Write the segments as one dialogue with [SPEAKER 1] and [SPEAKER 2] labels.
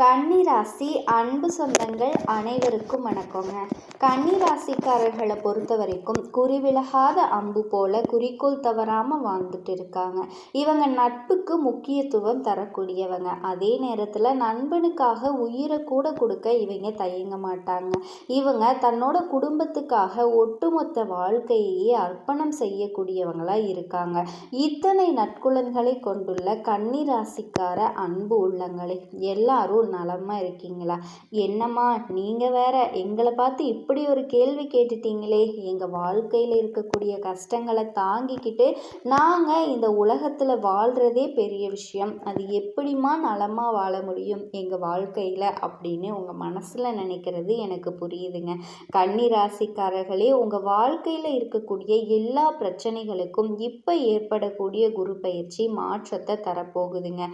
[SPEAKER 1] கன்னிராசி அன்பு சொந்தங்கள் அனைவருக்கும் வணக்கங்க. கன்னிராசிக்காரர்களை பொறுத்த வரைக்கும் குறிவிலகாத அம்பு போல குறிக்கோள் தவறாமல் வாழ்ந்துட்டு இருக்காங்க. இவங்க நட்புக்கு முக்கியத்துவம் தரக்கூடியவங்க. அதே நேரத்தில் நண்பனுக்காக உயிரை கூட கொடுக்க இவங்க தயங்க மாட்டாங்க. இவங்க தன்னோட குடும்பத்துக்காக ஒட்டுமொத்த வாழ்க்கையே அர்ப்பணம் செய்யக்கூடியவங்களாக இருக்காங்க. இத்தனை நட்குலன்களை கொண்டுள்ள கன்னிராசிக்கார அன்பு உள்ளங்களை. எல்லாரும் நலமாக இருக்கீங்களா? என்னம்மா நீங்கள் வேற எங்களை பார்த்து இப்படி ஒரு கேள்வி கேட்டுட்டீங்களே. எங்கள் வாழ்க்கையில் இருக்கக்கூடிய கஷ்டங்களை தாங்கிக்கிட்டு நாங்கள் இந்த உலகத்தில் வாழ்கிறதே பெரிய விஷயம். அது எப்படிம்மா நலமாக வாழ முடியும் எங்கள் வாழ்க்கையில் அப்படின்னு உங்கள் மனசில் நினைக்கிறது எனக்கு புரியுதுங்க. கன்னி ராசிக்காரர்களே உங்கள் வாழ்க்கையில் இருக்கக்கூடிய எல்லா பிரச்சனைகளுக்கும் இப்போ ஏற்படக்கூடிய குரு பயிற்சி மாற்றத்தை தரப்போகுதுங்க.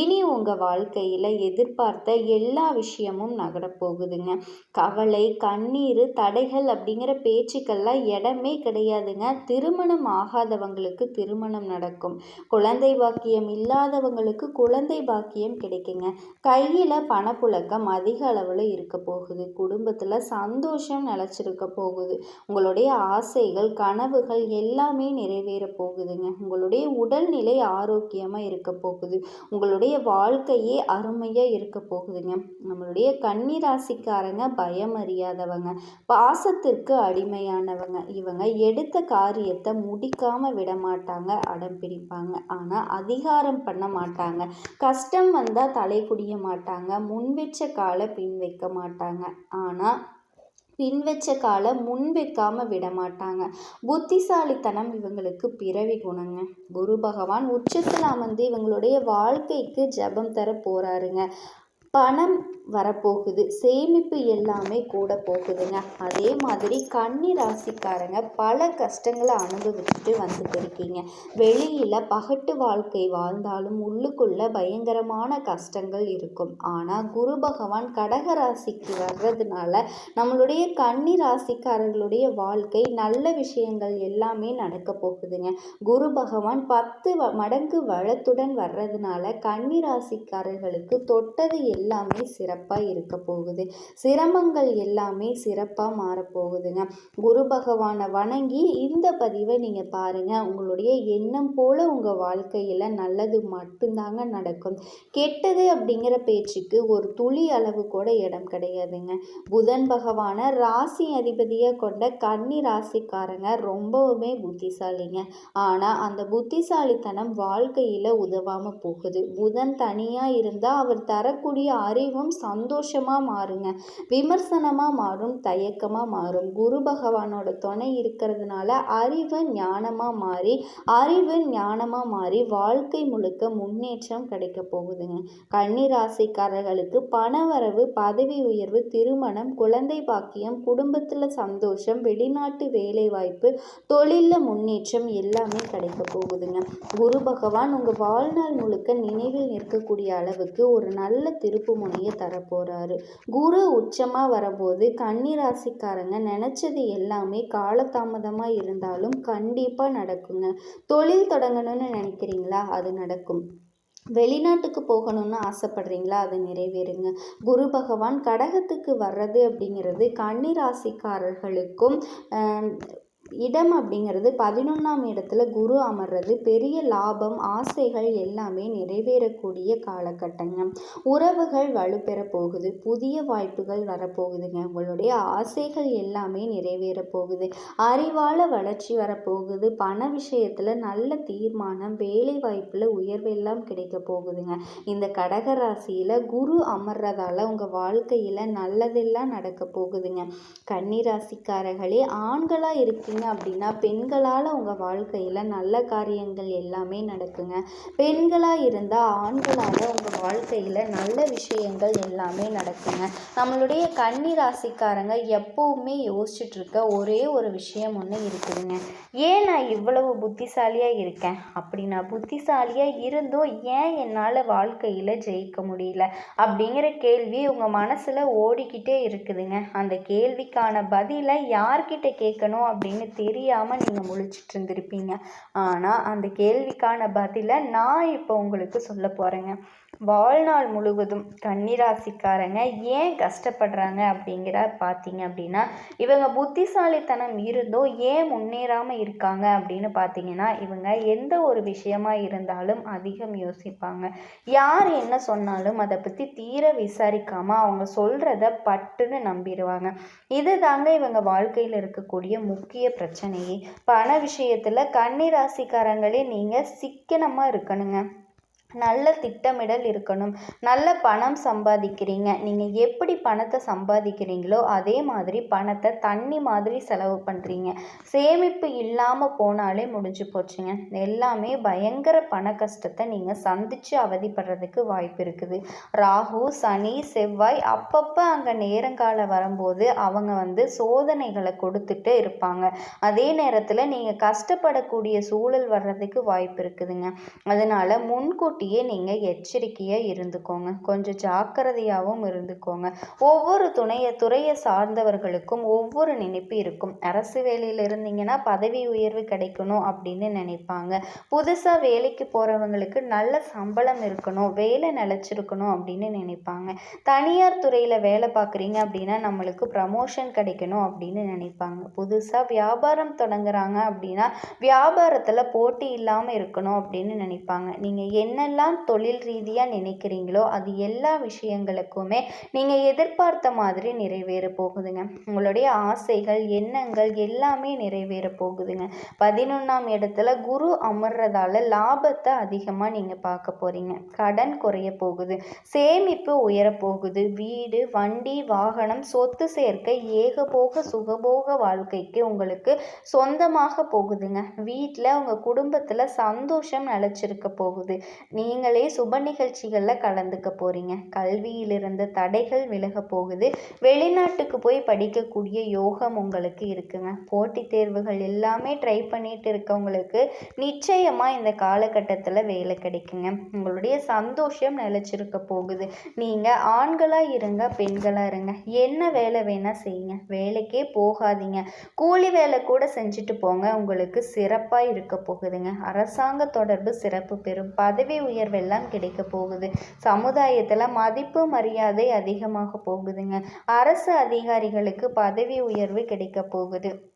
[SPEAKER 1] இனி உங்கள் வாழ்க்கையில் எதிர்பார்த்த பார்த்த எல்லா விஷயமும் நகரப்போகுதுங்க. கவலை கண்ணீர் தடைகள் அப்படிங்கிற பேச்சுக்கள்லாம் இடமே கிடையாதுங்க. திருமணம் ஆகாதவங்களுக்கு திருமணம் நடக்கும். குழந்தை பாக்கியம் இல்லாதவங்களுக்கு குழந்தை பாக்கியம் கிடைக்குங்க. கையில் பணப்புழக்கம் அதிக அளவில் இருக்க போகுது. குடும்பத்தில் சந்தோஷம் நிலச்சிருக்க போகுது. உங்களுடைய ஆசைகள் கனவுகள் எல்லாமே நிறைவேற போகுதுங்க. உங்களுடைய உடல்நிலை ஆரோக்கியமாக இருக்க போகுது. உங்களுடைய வாழ்க்கையே அருமையாக இருக்க போகுதுங்க. நம்மளுடைய கன்னிராசிக்காரங்க பயம் அறியாதவங்க பாசத்திற்கு அடிமையானவங்க. இவங்க எடுத்த காரியத்தை முடிக்காமல் விட மாட்டாங்க அடம் பிடிப்பாங்க. ஆனால் அதிகாரம் பண்ண மாட்டாங்க. கஷ்டம் வந்தால் தலை குடிய மாட்டாங்க. முன்வெச்ச காலை பின் வைக்க மாட்டாங்க. ஆனால் பின் வச்ச காலை முன் வைக்காம விட மாட்டாங்க புத்திசாலித்தனம் இவங்களுக்கு பிறவி குணங்க. குரு பகவான் உச்சத்தில் அமர்ந்து இவங்களுடைய வாழ்க்கைக்கு ஜபம் தர போறாருங்க. பணம் வரப்போகுது. சேமிப்பு எல்லாமே கூட போகுதுங்க. அதே மாதிரி கன்னி ராசிக்காரங்க பல கஷ்டங்களை அனுபவிச்சுட்டு வந்துட்டு இருக்கீங்க. வெளியில் பகட்டு வாழ்க்கை வாழ்ந்தாலும் உள்ளுக்குள்ள பயங்கரமான கஷ்டங்கள் இருக்கும். ஆனால் குரு பகவான் கடக ராசிக்கு வர்றதுனால நம்மளுடைய கன்னி ராசிக்காரர்களுடைய வாழ்க்கை நல்ல விஷயங்கள் எல்லாமே நடக்க போகுதுங்க. குரு பகவான் பத்து மடங்கு வளத்துடன் வர்றதுனால கன்னி ராசிக்காரர்களுக்கு தொட்டது எல்லாமே எல்லாமே சிறப்பாக இருக்க போகுது. சிரமங்கள் எல்லாமே சிறப்பாக மாறப்போகுதுங்க குரு பகவானை வணங்கி இந்த பதிவை நீங்கள் பாருங்கள் உங்களுடைய எண்ணம் போல் உங்கள் வாழ்க்கையில் நல்லது மட்டும்தாங்க நடக்கும். கெட்டது அப்படிங்கிற பேச்சுக்கு ஒரு துளி அளவு கூட இடம் கிடையாதுங்க. புதன் பகவானை ராசி அதிபதியாக கொண்ட கன்னி ராசிக்காரங்க ரொம்பவுமே புத்திசாலிங்க. ஆனால் அந்த புத்திசாலித்தனம் வாழ்க்கையில் உதவாமல் போகுது. புதன் தனியாக இருந்தால் அவர் தரக்கூடிய அறிவும் சந்தோஷமாக மாறுங்க. விமர்சனமாக மாறும் தயக்கமாக மாறும். குரு பகவானோட துணை இருக்கிறதுனால அறிவு ஞானமாக மாறி அறிவு ஞானமாக மாறி வாழ்க்கை முழுக்க முன்னேற்றம் கிடைக்க போகுதுங்க. கன்னிராசிக்காரர்களுக்கு பணவரவு பதவி உயர்வு திருமணம் குழந்தை பாக்கியம் குடும்பத்தில் சந்தோஷம் வெளிநாட்டு வேலை வாய்ப்பு தொழிலில் முன்னேற்றம் எல்லாமே கிடைக்க போகுதுங்க. குரு பகவான் உங்கள் வாழ்நாள் முழுக்க நினைவில் நிற்கக்கூடிய அளவுக்கு ஒரு நல்ல திருப்பு முனையை தரப்போகிறாரு குரு உச்சமாக வரும்போது கன்னிராசிக்காரங்க நினச்சது எல்லாமே காலதாமதமாக இருந்தாலும் கண்டிப்பாக நடக்குங்க. தொழில் தொடங்கணும்னு நினைக்கிறீங்களா? அது நடக்கும். வெளிநாட்டுக்கு போகணும்னு ஆசைப்படுறீங்களா? அது நிறைவேறுங்க. குரு பகவான் கடகத்துக்கு வர்றது அப்படிங்கிறது கன்னிராசிக்காரர்களுக்கும் இடம் அப்படிங்கிறது பதினொன்றாம் இடத்துல குரு அமர்றது பெரிய லாபம் ஆசைகள் எல்லாமே நிறைவேறக்கூடிய காலகட்டங்க. உறவுகள் வலுப்பெற போகுது புதிய வாய்ப்புகள் வரப்போகுதுங்க. உங்களுடைய ஆசைகள் எல்லாமே நிறைவேற போகுது. அறிவால வளர்ச்சி வரப்போகுது பண விஷயத்தில் நல்ல தீர்மானம் வேலை வாய்ப்பில் உயர்வெல்லாம் கிடைக்க போகுதுங்க. இந்த கடக ராசியில் குரு அமர்றதால உங்கள் வாழ்க்கையில் நல்லதெல்லாம் நடக்க போகுதுங்க. கன்னிராசிக்காரர்களே ஆண்களாக இருக்கீங்க பார்த்தீங்க அப்படின்னா பெண்களால் உங்கள் வாழ்க்கையில் நல்ல காரியங்கள் எல்லாமே நடக்குங்க. பெண்களாக இருந்தால் ஆண்களால் உங்கள் வாழ்க்கையில் நல்ல விஷயங்கள் எல்லாமே நடக்குங்க. நம்மளுடைய கன்னி ராசிக்காரங்க எப்போவுமே யோசிச்சுட்ருக்க ஒரே ஒரு விஷயம் ஒன்று இருக்குதுங்க. ஏன் நான் இவ்வளவு புத்திசாலியாக இருக்கேன்? அப்படி நான் புத்திசாலியாக இருந்தும் ஏன் என்னால் வாழ்க்கையில் ஜெயிக்க முடியல? அப்படிங்கிற கேள்வி உங்கள் மனசில் ஓடிக்கிட்டே இருக்குதுங்க. அந்த கேள்விக்கான பதிலை யார்கிட்ட கேட்கணும் அப்படின்னு தெரியாமல் நீங்கள் முழிச்சிட்டு இருந்திருப்பீங்க ஆனால் அந்த கேள்விக்கான பதிலை நான் இப்போ உங்களுக்கு சொல்ல போகிறேங்க வாழ்நாள் முழுவதும் கன்னிராசிக்காரங்க ஏன் கஷ்டப்படுறாங்க அப்படிங்கிற பார்த்தீங்க அப்படின்னா இவங்க புத்திசாலித்தனம் இருந்தும் ஏன் முன்னேறாமல் இருக்காங்க அப்படின்னு பார்த்தீங்கன்னா இவங்க எந்த ஒரு விஷயமா இருந்தாலும் அதிகம் யோசிப்பாங்க. யார் என்ன சொன்னாலும் அதை பற்றி தீர விசாரிக்காமல் அவங்க சொல்கிறத பட்டுன்னு நம்பிடுவாங்க. இது தாங்க இவங்க வாழ்க்கையில் இருக்கக்கூடிய முக்கிய பிரச்சனையே. பண விஷயத்தில் கன்னிராசிக்காரங்களே நீங்கள் சிக்கனமாக இருக்கணுங்க. நல்ல திட்டமிடல் இருக்கணும். நல்ல பணம் சம்பாதிக்கிறீங்க. நீங்கள் எப்படி பணத்தை சம்பாதிக்கிறீங்களோ அதே மாதிரி பணத்தை தண்ணி மாதிரி செலவு பண்ணுறீங்க சேமிப்பு இல்லாமல் போனாலே முடிஞ்சு போச்சுங்க. எல்லாமே பயங்கர பண கஷ்டத்தை நீங்கள் சந்தித்து அவதிப்படுறதுக்கு வாய்ப்பு இருக்குது. ராகு சனி செவ்வாய் அப்பப்போ அங்கே நேரங்காலம் வரும்போது அவங்க வந்து சோதனைகளை கொடுத்துட்டு இருப்பாங்க. அதே நேரத்தில் நீங்கள் கஷ்டப்படக்கூடிய சூழல் வர்றதுக்கு வாய்ப்பு இருக்குதுங்க. அதனால் முன்கூட்டி முன்கூட்டியே நீங்கள் எச்சரிக்கையாக இருந்துக்கோங்க. கொஞ்சம் ஜாக்கிரதையாகவும் இருந்துக்கோங்க. ஒவ்வொரு துணைய துறையை சார்ந்தவர்களுக்கும் ஒவ்வொரு நினைப்பு இருக்கும். அரசு வேலையில் இருந்தீங்கன்னா பதவி உயர்வு கிடைக்கணும் அப்படின்னு நினைப்பாங்க. புதுசாக வேலைக்கு போகிறவங்களுக்கு நல்ல சம்பளம் இருக்கணும் வேலை நிலச்சிருக்கணும் அப்படின்னு நினைப்பாங்க. தனியார் துறையில் வேலை பார்க்குறீங்க அப்படின்னா நம்மளுக்கு ப்ரமோஷன் கிடைக்கணும் அப்படின்னு நினைப்பாங்க. புதுசாக வியாபாரம் தொடங்குறாங்க அப்படின்னா வியாபாரத்தில் போட்டி இல்லாமல் இருக்கணும் அப்படின்னு நினைப்பாங்க. நீங்கள் என்ன என்னெல்லாம் தொழில் ரீதியாக நினைக்கிறீங்களோ அது எல்லா விஷயங்களுக்குமே நீங்கள் எதிர்பார்த்த மாதிரி நிறைவேற போகுதுங்க. உங்களுடைய ஆசைகள் எண்ணங்கள் எல்லாமே நிறைவேற போகுதுங்க. பதினொன்றாம் இடத்துல குரு அமர்றதால லாபத்தை அதிகமாக நீங்கள் பார்க்க போகிறீங்க கடன் குறைய போகுது. சேமிப்பு உயரப்போகுது வீடு வண்டி வாகனம் சொத்து சேர்க்கை ஏகபோக சுகபோக வாழ்க்கைக்கு உங்களுக்கு சொந்தமாக போகுதுங்க. வீட்டில் உங்கள் குடும்பத்தில் சந்தோஷம் நிலச்சிருக்க போகுது. நீங்களே சுப நிகழ்ச்சிகளில் கலந்துக்க போகிறீங்க கல்வியில் இருந்த தடைகள் விலக போகுது. வெளிநாட்டுக்கு போய் படிக்கக்கூடிய யோகம் உங்களுக்கு இருக்குங்க. போட்டித் தேர்வுகள் எல்லாமே ட்ரை பண்ணிட்டு இருக்கவங்களுக்கு நிச்சயமாக இந்த காலகட்டத்தில் வேலை கிடைக்குங்க. உங்களுடைய சந்தோஷம் நிலச்சிருக்க போகுது. நீங்கள் ஆண்களாக இருங்க பெண்களாக இருங்க. என்ன வேலை வேணால் செய்யுங்க. வேலைக்கே போகாதீங்க. கூலி வேலை கூட செஞ்சுட்டு போங்க. உங்களுக்கு சிறப்பாக இருக்க போகுதுங்க. அரசாங்க தொடர்பு சிறப்பு பெறும். பதவி உயர்வெல்லாம் கிடைக்க போகுது. சமுதாயத்தில் மதிப்பு மரியாதை அதிகமாக போகுதுங்க. அரசு அதிகாரிகளுக்கு பதவி உயர்வு கிடைக்க போகுது.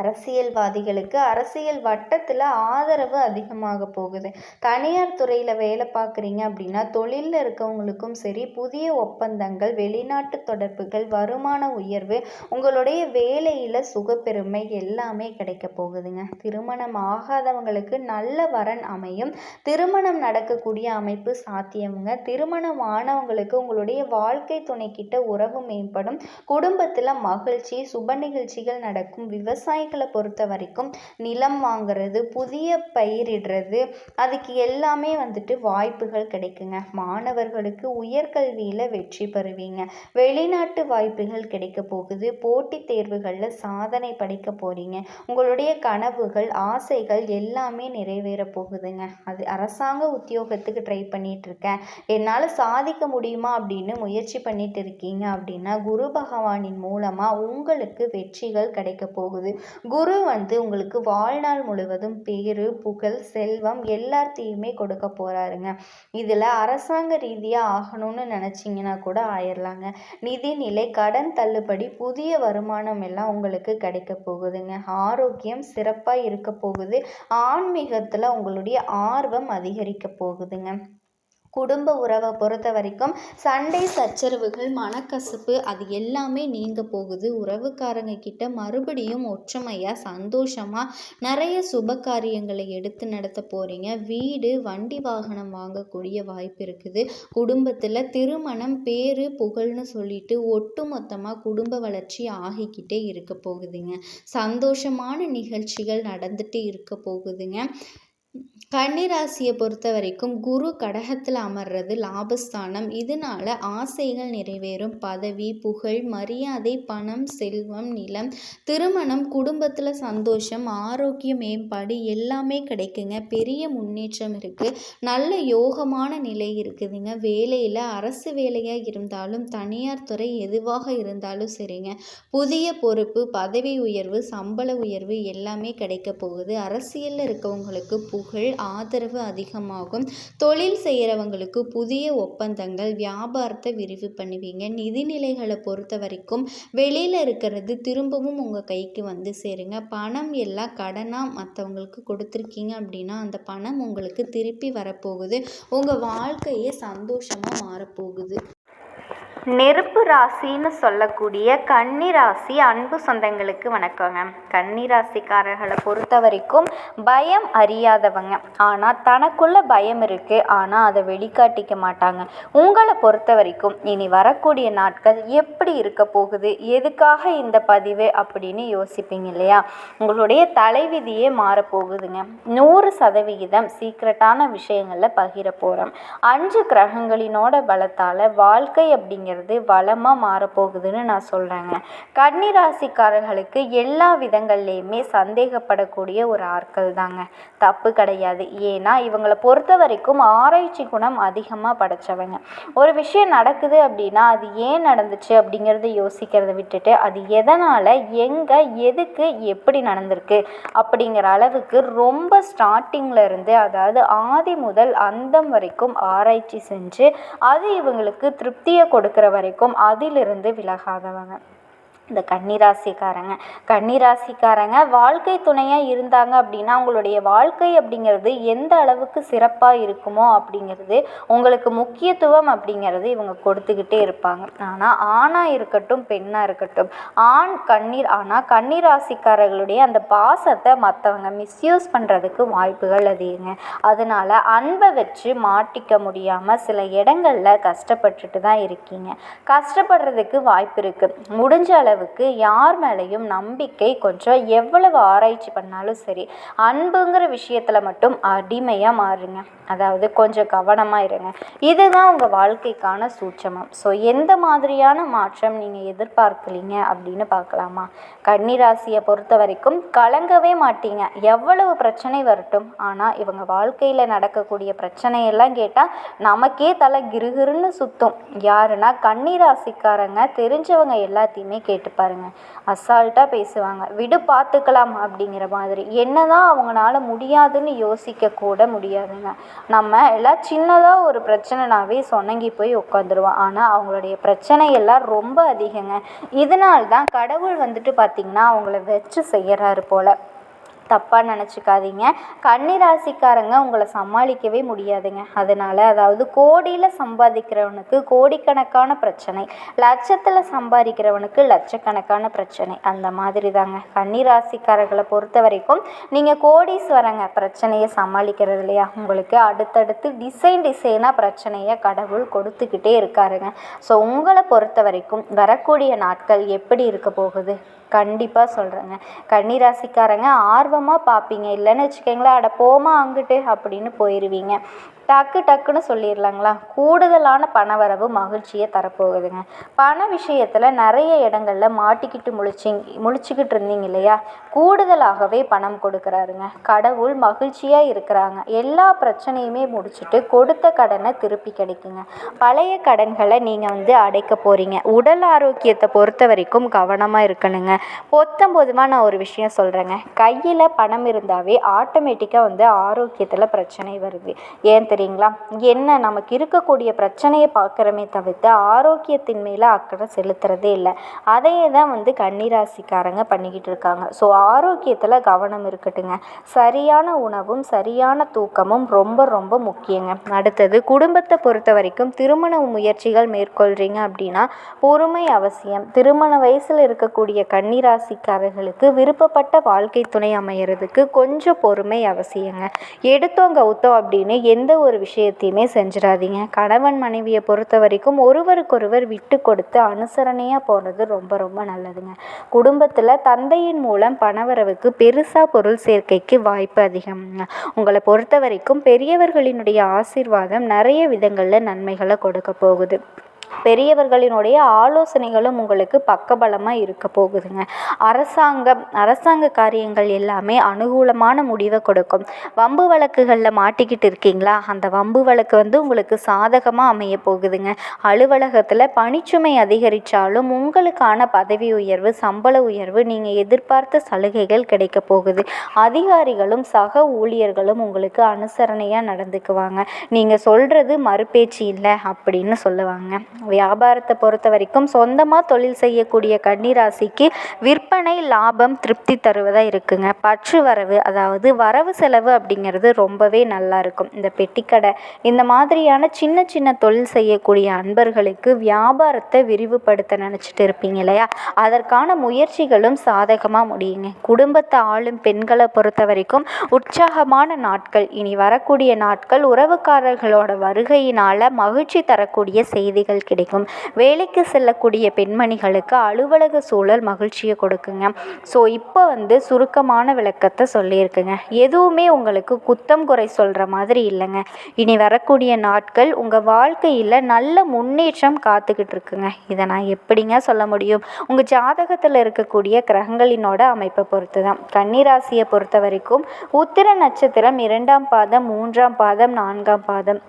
[SPEAKER 1] அரசியல்வாதிகளுக்கு அரசியல் வட்டத்தில் ஆதரவு அதிகமாக போகுது. தனியார் துறையில் வேலை பார்க்குறீங்க அப்படின்னா தொழிலில் இருக்கவங்களுக்கும் சரி புதிய ஒப்பந்தங்கள் வெளிநாட்டு தொடர்புகள் வருமான உயர்வு உங்களுடைய வேலையில் சுகப்பெருமை எல்லாமே கிடைக்க போகுதுங்க. திருமணம் ஆகாதவங்களுக்கு நல்ல வரன் அமையும். திருமணம் நடக்கக்கூடிய அமைப்பு சாத்தியமுங்க. திருமணம் ஆனவங்களுக்கு உங்களுடைய வாழ்க்கை துணை கிட்ட உறவு மேம்படும். குடும்பத்தில் மகிழ்ச்சி சுப நிகழ்ச்சிகள் நடக்கும். விவசாய விவசாயிகளை பொறுத்த வரைக்கும் நிலம் வாங்குறது புதிய பயிரிடுறது அதுக்கு எல்லாமே வந்துட்டு வாய்ப்புகள் கிடைக்குங்க. மாணவர்களுக்கு உயர்கல்வியில் வெற்றி பெறுவீங்க. வெளிநாட்டு வாய்ப்புகள் கிடைக்க போகுது. போட்டித் தேர்வுகளில் சாதனை படைக்க போகிறீங்க உங்களுடைய கனவுகள் ஆசைகள் எல்லாமே நிறைவேற போகுதுங்க. அது அரசாங்க உத்தியோகத்துக்கு ட்ரை பண்ணிட்டு இருக்கேன் என்னால் சாதிக்க முடியுமா அப்படின்னு முயற்சி பண்ணிட்டு இருக்கீங்க அப்படின்னா குரு பகவானின் மூலமாக உங்களுக்கு வெற்றிகள் கிடைக்க போகுது. குரு வந்து உங்களுக்கு வாழ்நாள் முழுவதும் பேரு புகழ் செல்வம் எல்லாத்தையுமே கொடுக்க போகிறாருங்க இதில் அரசாங்க ரீதியாக ஆகணும்னு நினச்சிங்கன்னா கூட ஆயிடலாங்க நிதிநிலை கடன் தள்ளுபடி புதிய வருமானம் எல்லாம் உங்களுக்கு கிடைக்க போகுதுங்க. ஆரோக்கியம் சிறப்பாக இருக்க போகுது. ஆன்மீகத்தில் உங்களுடைய ஆர்வம் அதிகரிக்க போகுதுங்க. குடும்ப உறவை பொறுத்த வரைக்கும் சண்டை சச்சரவுகள் மனக்கசப்பு அது எல்லாமே நீங்க போகுது. உறவுக்காரங்க கிட்ட மறுபடியும் ஒற்றுமையாக சந்தோஷமாக நிறைய சுப காரியங்களை எடுத்து நடத்த போகிறீங்க வீடு வண்டி வாகனம் வாங்கக்கூடிய வாய்ப்பு இருக்குது. குடும்பத்தில் திருமணம் பேரு புகழ்னு சொல்லிட்டு ஒட்டுமொத்தமாக குடும்ப வளர்ச்சி ஆகிக்கிட்டே இருக்க போகுதுங்க. சந்தோஷமான நிகழ்ச்சிகள் நடந்துட்டு இருக்க போகுதுங்க. கன்னிராசியை பொறுத்த வரைக்கும் குரு கடகத்தில் அமர்றது லாபஸ்தானம். இதனால ஆசைகள் நிறைவேறும். பதவி புகழ் மரியாதை பணம் செல்வம் நிலம் திருமணம் குடும்பத்தில் சந்தோஷம் ஆரோக்கிய மேம்பாடு எல்லாமே கிடைக்குங்க. பெரிய முன்னேற்றம் இருக்குது நல்ல யோகமான நிலை இருக்குதுங்க. வேலையில் அரசு வேலையாக இருந்தாலும் தனியார் துறை எதுவாக இருந்தாலும் சரிங்க. புதிய பொறுப்பு பதவி உயர்வு சம்பள உயர்வு எல்லாமே கிடைக்க போகுது. அரசியலில் இருக்கவங்களுக்கு புகழ் ஆதரவு அதிகமாகும். தொழில் செய்கிறவங்களுக்கு புதிய ஒப்பந்தங்கள் வியாபாரத்தை விரிவு பண்ணுவீங்க. நிதிநிலைகளை பொறுத்த வரைக்கும் வெளியில் இருக்கிறது திரும்பவும் உங்கள் கைக்கு வந்து சேருங்க. பணம் எல்லாம் கடனாக மற்றவங்களுக்கு கொடுத்துருக்கீங்க அப்படின்னா அந்த பணம் உங்களுக்கு திருப்பி வரப்போகுது. உங்கள் வாழ்க்கையே சந்தோஷமாக மாறப்போகுது.
[SPEAKER 2] நெருப்பு ராசின்னு சொல்லக்கூடிய கன்னி ராசி அன்பு சொந்தங்களுக்கு வணக்கங்க. கன்னி ராசிக்காரர்களை பொறுத்த வரைக்கும் பயம் அறியாதவங்க. ஆனால் தனக்குள்ள பயம் இருக்குது ஆனால் அதை வெளிக்காட்டிக்க மாட்டாங்க. உங்களை பொறுத்த வரைக்கும் இனி வரக்கூடிய நாட்கள் எப்படி இருக்க போகுது? எதுக்காக இந்த பதிவு அப்படின்னு யோசிப்பீங்க இல்லையா? உங்களுடைய தலைவிதியே மாறப்போகுதுங்க. நூறு சதவிகிதம் சீக்ரெட்டான விஷயங்களில் பகிர போகிறோம் அஞ்சு கிரகங்களினோட பலத்தால் வாழ்க்கை அப்படிங்கிற அப்படிங்கிறது வளமாக மாறப்போகுதுன்னு நான் சொல்கிறேங்க கன்னிராசிக்காரர்களுக்கு எல்லா விதங்கள்லேயுமே சந்தேகப்படக்கூடிய ஒரு ஆட்கள் தாங்க. தப்பு கிடையாது. ஏன்னா இவங்களை பொறுத்த வரைக்கும் ஆராய்ச்சி குணம் அதிகமாக படைச்சவங்க. ஒரு விஷயம் நடக்குது அப்படின்னா அது ஏன் நடந்துச்சு அப்படிங்கிறத யோசிக்கிறத விட்டுட்டு அது எதனால் எங்கே எதுக்கு எப்படி நடந்திருக்கு அப்படிங்கிற அளவுக்கு ரொம்ப ஸ்டார்டிங்கில் இருந்து அதாவது ஆதி முதல் அந்தம் வரைக்கும் ஆராய்ச்சி செஞ்சு அது இவங்களுக்கு திருப்தியை கொடுக்குற வரைக்கும் அதிலிருந்து விலகாதவங்க. இந்த கன்னிராசிக்காரங்க. கன்னிராசிக்காரங்க வாழ்க்கை துணையாக இருந்தாங்க அப்படின்னா அவங்களுடைய வாழ்க்கை அப்படிங்கிறது எந்த அளவுக்கு சிறப்பாக இருக்குமோ அப்படிங்கிறது உங்களுக்கு முக்கியத்துவம் அப்படிங்கிறது இவங்க கொடுத்துக்கிட்டே இருப்பாங்க. ஆனால் ஆணாக இருக்கட்டும் பெண்ணாக இருக்கட்டும் ஆண் கண்ணீர் ஆனால் கன்னிராசிக்காரர்களுடைய அந்த பாசத்தை மற்றவங்க மிஸ்யூஸ் பண்ணுறதுக்கு வாய்ப்புகள் அதிகங்க. அதனால் அன்பை வச்சு மாட்டிக்க முடியாமல் சில இடங்களில் கஷ்டப்பட்டுட்டு தான் இருக்கீங்க. கஷ்டப்படுறதுக்கு வாய்ப்பு இருக்குது முடிஞ்ச அளவு அளவுக்கு யார் மேலேயும் நம்பிக்கை கொஞ்சம் எவ்வளவு ஆராய்ச்சி பண்ணாலும் சரி அன்புங்கிற விஷயத்தில் மட்டும் அடிமையாக மாறுங்க. அதாவது கொஞ்சம் கவனமாக இருங்க. இதுதான் உங்கள் வாழ்க்கைக்கான சூட்சமம். ஸோ எந்த மாதிரியான மாற்றம் நீங்கள் எதிர்பார்க்கலீங்க அப்படின்னு பார்க்கலாமா? கன்னிராசியை பொறுத்த வரைக்கும் கலங்கவே மாட்டீங்க. எவ்வளவு பிரச்சனை வரட்டும். ஆனால் இவங்க வாழ்க்கையில் நடக்கக்கூடிய பிரச்சனையெல்லாம் கேட்டால் நமக்கே தலை கிருகிருன்னு சுத்தும். யாருன்னா கன்னிராசிக்காரங்க தெரிஞ்சவங்க எல்லாத்தையுமே கேட்டு பாருங்க. அசால்ட்டாக பேசுவாங்க. விடு பார்த்துக்கலாம் அப்படிங்கிற மாதிரி. என்னதான் அவங்களால முடியாதுன்னு யோசிக்க கூட முடியாதுங்க. நம்ம எல்லாம் சின்னதாக ஒரு பிரச்சனைனாவே சொன்னங்கி போய் உட்காந்துருவோம் ஆனால் அவங்களுடைய பிரச்சனை எல்லாம் ரொம்ப அதிகங்க. இதனால்தான் கடவுள் வந்துட்டு பார்த்திங்கன்னா அவங்கள வச்சு செய்கிறாரு போல். தப்பாக நினச்சிக்காதீங்க. கன்னிராசிக்காரங்க உங்களை சமாளிக்கவே முடியாதுங்க. அதனால் அதாவது கோடியில் சம்பாதிக்கிறவனுக்கு கோடிக்கணக்கான பிரச்சனை லட்சத்தில் சம்பாதிக்கிறவனுக்கு லட்சக்கணக்கான பிரச்சனை அந்த மாதிரி தாங்க கன்னிராசிக்காரர்களை பொறுத்த வரைக்கும் நீங்கள் கோடீஸ்வரங்க பிரச்சனையை சமாளிக்கிறது இல்லையா? உங்களுக்கு அடுத்தடுத்து டிசைன் டிசைனாக பிரச்சனையை கடவுள் கொடுத்துக்கிட்டே இருக்காருங்க. ஸோ உங்களை பொறுத்த வரைக்கும் வரக்கூடிய நாட்கள் எப்படி இருக்க போகுது? கண்டிப்பாக சொல்கிறேங்க கன்னிராசிக்காரங்க ஆர்வமாக பார்ப்பீங்க இல்லைன்னு வச்சுக்கோங்களேன் அட போமா அங்கிட்டு அப்படின்னு போயிடுவீங்க டக்கு டக்குன்னு சொல்லிடலாங்களா? கூடுதலான பணவரவு மகிழ்ச்சியை தரப்போகுதுங்க. பண விஷயத்தில் நிறைய இடங்களில் மாட்டிக்கிட்டு முழிச்சிங் முழிச்சிக்கிட்டு இருந்தீங்க இல்லையா? கூடுதலாகவே பணம் கொடுக்குறாருங்க. கடவுள் மகிழ்ச்சியாக இருக்கிறாங்க. எல்லா பிரச்சனையுமே முடிச்சுட்டு கொடுத்த கடனை திருப்பி கிடைக்குங்க. பழைய கடன்களை நீங்கள் வந்து அடைக்க போகிறீங்க உடல் ஆரோக்கியத்தை பொறுத்த வரைக்கும் கவனமாக இருக்கணுங்க. பொத்தம் போதுமாக நான் ஒரு விஷயம் சொல்கிறேங்க கையில் பணம் இருந்தாவே ஆட்டோமேட்டிக்காக வந்து ஆரோக்கியத்தில் பிரச்சனை வருது. ஏன் சரிங்களா என்ன நமக்கு இருக்கக்கூடிய பிரச்சனையை பார்க்குறமே தவிர்த்து ஆரோக்கியத்தின் மேலே அக்கறை செலுத்துறதே இல்லை. அதையே தான் வந்து கன்னிராசிக்காரங்க பண்ணிக்கிட்டு இருக்காங்க. ஸோ ஆரோக்கியத்தில் கவனம் இருக்கட்டுங்க. சரியான உணவும் சரியான தூக்கமும் ரொம்ப ரொம்ப முக்கியங்க. அடுத்தது குடும்பத்தை பொறுத்த வரைக்கும் திருமண முயற்சிகள் மேற்கொள்கிறீங்க அப்படின்னா பொறுமை அவசியம். திருமண வயசில் இருக்கக்கூடிய கன்னிராசிக்காரர்களுக்கு விருப்பப்பட்ட வாழ்க்கை துணை அமையிறதுக்கு கொஞ்சம் பொறுமை அவசியங்க. எடுத்தோம் கவுத்தோம் அப்படின்னு எந்த ஒரு ஒரு விஷயத்தையுமே செஞ்சிடாதீங்க. கணவன் மனைவியை பொறுத்த வரைக்கும் ஒருவருக்கொருவர் விட்டு கொடுத்து அனுசரணையாக போகிறது ரொம்ப ரொம்ப நல்லதுங்க. குடும்பத்தில் தந்தையின் மூலம் பணவரவுக்கு பெருசாக பொருள் சேர்க்கைக்கு வாய்ப்பு அதிகம்ங்க. உங்களை பொறுத்த வரைக்கும் பெரியவர்களினுடைய ஆசீர்வாதம் நிறைய விதங்களில் நன்மைகளை கொடுக்க போகுது. பெரியவர்களினுடைய ஆலோசனைகளும் உங்களுக்கு பக்கபலமாக இருக்க போகுதுங்க. அரசாங்கம் அரசாங்க காரியங்கள் எல்லாமே அனுகூலமான முடிவை கொடுக்கும். வம்பு வழக்குகளில் மாட்டிக்கிட்டு இருக்கீங்களா? அந்த வம்பு வழக்கு வந்து உங்களுக்கு சாதகமாக அமைய போகுதுங்க. அலுவலகத்தில் பணிச்சுமை அதிகரித்தாலும் உங்களுக்கான பதவி உயர்வு சம்பள உயர்வு நீங்கள் எதிர்பார்த்த சலுகைகள் கிடைக்க போகுது. அதிகாரிகளும் சக ஊழியர்களும் உங்களுக்கு அனுசரணையாக நடந்துக்குவாங்க. நீங்கள் சொல்கிறது மறுபேச்சு இல்லை அப்படின்னு சொல்லுவாங்க. வியாபாரத்தை பொறுத்த வரைக்கும் சொந்தமாக தொழில் செய்யக்கூடிய கன்னிராசிக்கு விற்பனை லாபம் திருப்தி தருவதாக இருக்குங்க. பற்று வரவு அதாவது வரவு செலவு அப்படிங்கிறது ரொம்பவே நல்லா இருக்கும். இந்த பெட்டிக்கடை இந்த மாதிரியான சின்ன சின்ன தொழில் செய்யக்கூடிய அன்பர்களுக்கு வியாபாரத்தை விரிவுபடுத்த நினச்சிட்டு இருப்பீங்க இல்லையா? அதற்கான முயற்சிகளும் சாதகமாக முடியுங்க. குடும்பத்தை ஆளும் பெண்களை பொறுத்த வரைக்கும் உற்சாகமான நாட்கள் இனி வரக்கூடிய நாட்கள் உறவுக்காரர்களோட வருகையினால் மகிழ்ச்சி தரக்கூடிய செய்திகள் கிடைக்கும். வேலைக்கு செல்லக்கூடிய பெண்மணிகளுக்கு அலுவலக சூழல் மகிழ்ச்சியை கொடுக்குங்க. ஸோ இப்போ வந்து சுருக்கமான விளக்கத்தை சொல்லியிருக்குங்க. எதுவுமே உங்களுக்கு குத்தம் குறை சொல்கிற மாதிரி இல்லைங்க. இனி வரக்கூடிய நாட்கள் உங்கள் வாழ்க்கையில் நல்ல முன்னேற்றம் காத்துக்கிட்டு இருக்குங்க. இதை நான் எப்படிங்க சொல்ல முடியும்? உங்கள் ஜாதகத்தில் இருக்கக்கூடிய கிரகங்களினோட அமைப்பை பொறுத்து தான் கன்னிராசியை பொறுத்த வரைக்கும் உத்திர நட்சத்திரம் இரண்டாம் பாதம் மூன்றாம் பாதம் நான்காம் பாதம்.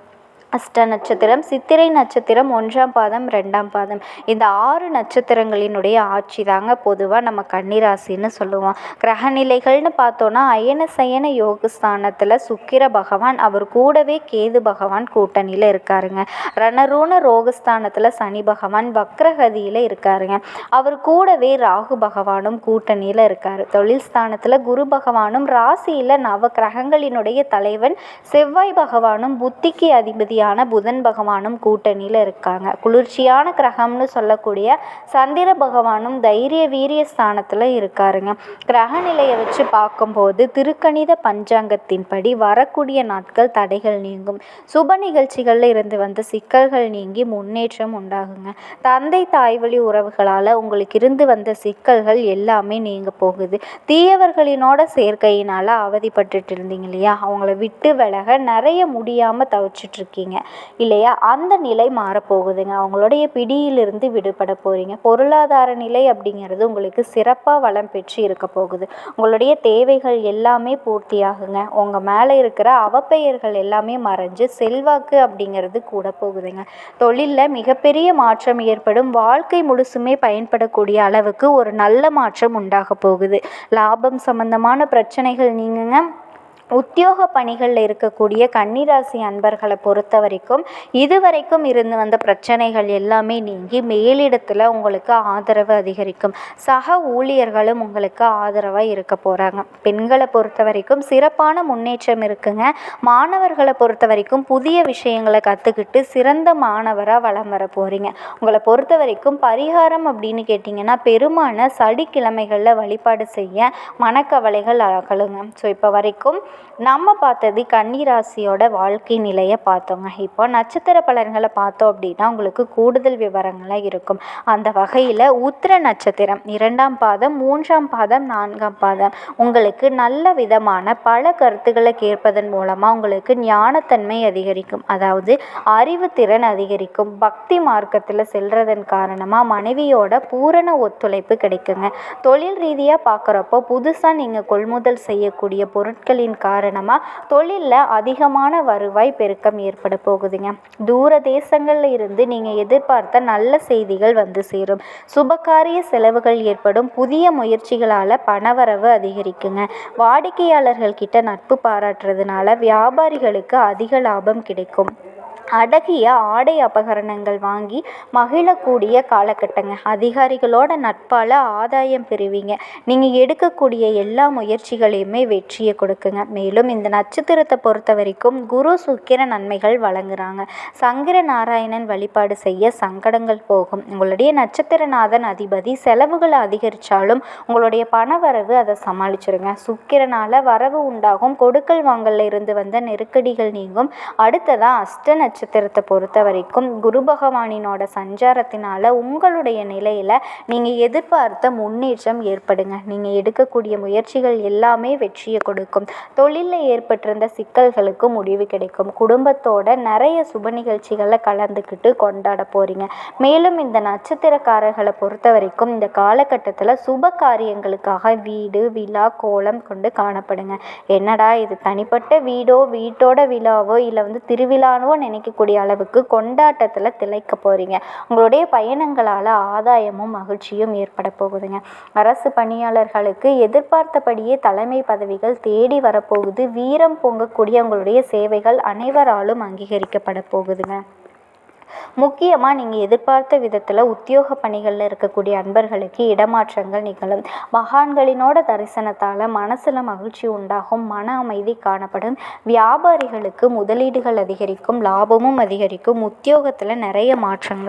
[SPEAKER 2] அஷ்ட நட்சத்திரம் சித்திரை நட்சத்திரம் ஒன்றாம் பாதம் ரெண்டாம் பாதம். இந்த ஆறு நட்சத்திரங்களினுடைய ஆட்சி தாங்க பொதுவாக நம்ம கன்னிராசின்னு சொல்லுவோம். கிரகநிலைகள்னு பார்த்தோன்னா அயன சயன யோகஸ்தானத்தில் சுக்கிர பகவான் அவர் கூடவே கேது பகவான் கூட்டணியில் இருக்காருங்க. ரணரூண ரோகஸ்தானத்தில் சனி பகவான் வக்ரகதியில் இருக்காருங்க. அவர் கூடவே ராகு பகவானும் கூட்டணியில் இருக்கார். தொழில் ஸ்தானத்தில் குரு பகவானும் ராசியில் நவ கிரகங்களினுடைய தலைவன் செவ்வாய் பகவானும் புத்திக்கு அதிபதியாக அதிபதியான புதன் பகவானும் கூட்டணியில் இருக்காங்க. குளிர்ச்சியான கிரகம்னு சொல்லக்கூடிய சந்திர பகவானும் தைரிய வீரிய ஸ்தானத்தில் இருக்காருங்க. கிரக நிலையை வச்சு பார்க்கும்போது திருக்கணித பஞ்சாங்கத்தின்படி வரக்கூடிய நாட்கள் தடைகள் நீங்கும். சுப நிகழ்ச்சிகளில் இருந்து வந்த சிக்கல்கள் நீங்கி முன்னேற்றம் உண்டாகுங்க. தந்தை தாய்வழி உறவுகளால் உங்களுக்கு இருந்து வந்த சிக்கல்கள் எல்லாமே நீங்க போகுது. தீயவர்களினோட சேர்க்கையினால் அவதிப்பட்டுட்டு இருந்தீங்க இல்லையா? அவங்கள விட்டு விலக நிறைய முடியாமல் தவிச்சிட்ருக்கீங்க போகிறீங்க இல்லையா? அந்த நிலை மாறப்போகுதுங்க. அவங்களுடைய பிடியிலிருந்து விடுபட போகிறீங்க பொருளாதார நிலை அப்படிங்கிறது உங்களுக்கு சிறப்பாக வளம் பெற்று இருக்க போகுது. உங்களுடைய தேவைகள் எல்லாமே பூர்த்தியாகுங்க. உங்கள் மேலே இருக்கிற அவப்பெயர்கள் எல்லாமே மறைஞ்சு செல்வாக்கு அப்படிங்கிறது கூட போகுதுங்க. தொழிலில் மிகப்பெரிய மாற்றம் ஏற்படும். வாழ்க்கை முழுசுமே பயன்படக்கூடிய அளவுக்கு ஒரு நல்ல மாற்றம் உண்டாக போகுது. லாபம் சம்பந்தமான பிரச்சனைகள் நீங்குங்க. உத்தியோக பணிகளில் இருக்கக்கூடிய கன்னிராசி அன்பர்களை பொறுத்த வரைக்கும் இதுவரைக்கும் இருந்து வந்த பிரச்சனைகள் எல்லாமே நீங்கி மேலிடத்தில் உங்களுக்கு ஆதரவு அதிகரிக்கும். சக ஊழியர்களும் உங்களுக்கு ஆதரவாக இருக்க போகிறாங்க பெண்களை பொறுத்த வரைக்கும் சிறப்பான முன்னேற்றம் இருக்குங்க. மாணவர்களை பொறுத்த வரைக்கும் புதிய விஷயங்களை கற்றுக்கிட்டு சிறந்த மாணவராக வலம் வர போகிறீங்க உங்களை பொறுத்த வரைக்கும் பரிகாரம் அப்படின்னு கேட்டிங்கன்னா பெருமான சனிக்கிழமைகளில் வழிபாடு செய்ய மனக்கவலைகள் அகலுங்க. ஸோ இப்போ வரைக்கும் நம்ம பார்த்தது கன்னிராசியோட வாழ்க்கை நிலையை பார்த்தோங்க. இப்போ நட்சத்திர பலன்களை பார்த்தோம் அப்படின்னா உங்களுக்கு கூடுதல் விவரங்களாக இருக்கும். அந்த வகையில் உத்திர நட்சத்திரம் இரண்டாம் பாதம் மூன்றாம் பாதம் நான்காம் பாதம். உங்களுக்கு நல்ல விதமான பல கருத்துக்களை கேட்பதன் மூலமாக உங்களுக்கு ஞானத்தன்மை அதிகரிக்கும். அதாவது அறிவுத்திறன் அதிகரிக்கும். பக்தி மார்க்கத்தில் செல்றதன் காரணமாக மனைவியோட பூரண ஒத்துழைப்பு கிடைக்குங்க. தொழில் ரீதியாக பார்க்குறப்போ புதுசாக நீங்கள் கொள்முதல் செய்யக்கூடிய பொருட்களின் காரணமாக தொழிலில் அதிகமான வருவாய் பெருக்கம் ஏற்பட போகுதுங்க. தூர தேசங்களில் இருந்து நீங்கள் எதிர்பார்த்த நல்ல செய்திகள் வந்து சேரும். சுபகாரிய செலவுகள் ஏற்படும். புதிய முயற்சிகளால் பணவரவு அதிகரிக்குங்க. வாடிக்கையாளர்கள் கிட்ட நட்பு பாராட்டுறதுனால வியாபாரிகளுக்கு அதிக லாபம் கிடைக்கும். அடகிய ஆடை அபகரணங்கள் வாங்கி மகிழக்கூடிய காலகட்டங்க. அதிகாரிகளோட நட்பால் ஆதாயம் பெறுவீங்க. நீங்கள் எடுக்கக்கூடிய எல்லா முயற்சிகளையுமே வெற்றியை கொடுக்குங்க. மேலும் இந்த நட்சத்திரத்தை பொறுத்த வரைக்கும் குரு சுக்கிர நன்மைகள் வழங்குறாங்க. சங்கர நாராயணன் வழிபாடு செய்ய சங்கடங்கள் போகும். உங்களுடைய நட்சத்திரநாதன் அதிபதி செலவுகளை அதிகரித்தாலும் உங்களுடைய பணவரவு அதை சமாளிச்சிருங்க. சுக்கிரனால் வரவு உண்டாகும். கொடுக்கல் வாங்கல்ல இருந்து வந்த நெருக்கடிகள் நீங்கும். அடுத்ததாக அஷ்ட நட்சத்திரத்தை பொறுத்த வரைக்கும் குரு பகவானினோட சஞ்சாரத்தினால உங்களுடைய நிலையில் நீங்கள் எதிர்பார்த்த முன்னேற்றம் ஏற்படுங்க. நீங்கள் எடுக்கக்கூடிய முயற்சிகள் எல்லாமே வெற்றியை கொடுக்கும். தொழிலில் ஏற்பட்டிருந்த சிக்கல்களுக்கு முடிவு கிடைக்கும். குடும்பத்தோட நிறைய சுப நிகழ்ச்சிகளில் கலந்துக்கிட்டு கொண்டாட போகிறீங்க மேலும் இந்த நட்சத்திரக்காரர்களை பொறுத்த வரைக்கும் இந்த காலகட்டத்தில் சுப காரியங்களுக்காக வீடு விழா கோலம் கொண்டு காணப்படுங்க. என்னடா இது தனிப்பட்ட வீடோ வீட்டோட விழாவோ இல்லை வந்து திருவிழாவோ கிடைக்கக்கூடிய அளவுக்கு கொண்டாட்டத்தில் திளைக்க போகிறீங்க உங்களுடைய பயணங்களால் ஆதாயமும் மகிழ்ச்சியும் ஏற்பட போகுதுங்க. அரசு பணியாளர்களுக்கு எதிர்பார்த்தபடியே தலைமை பதவிகள் தேடி வரப்போகுது. வீரம் பொங்கக்கூடிய உங்களுடைய சேவைகள் அனைவராலும் அங்கீகரிக்கப்பட போகுதுங்க. முக்கியமாக நீங்கள் எதிர்பார்த்த விதத்தில் உத்தியோக பணிகளில் இருக்கக்கூடிய அன்பர்களுக்கு இடமாற்றங்கள் நிகழும். மகான்களினோட தரிசனத்தால் மனசில் மகிழ்ச்சி உண்டாகும் மன அமைதி காணப்படும். வியாபாரிகளுக்கு முதலீடுகள் அதிகரிக்கும் லாபமும் அதிகரிக்கும். உத்தியோகத்தில் நிறைய மாற்றங்கள்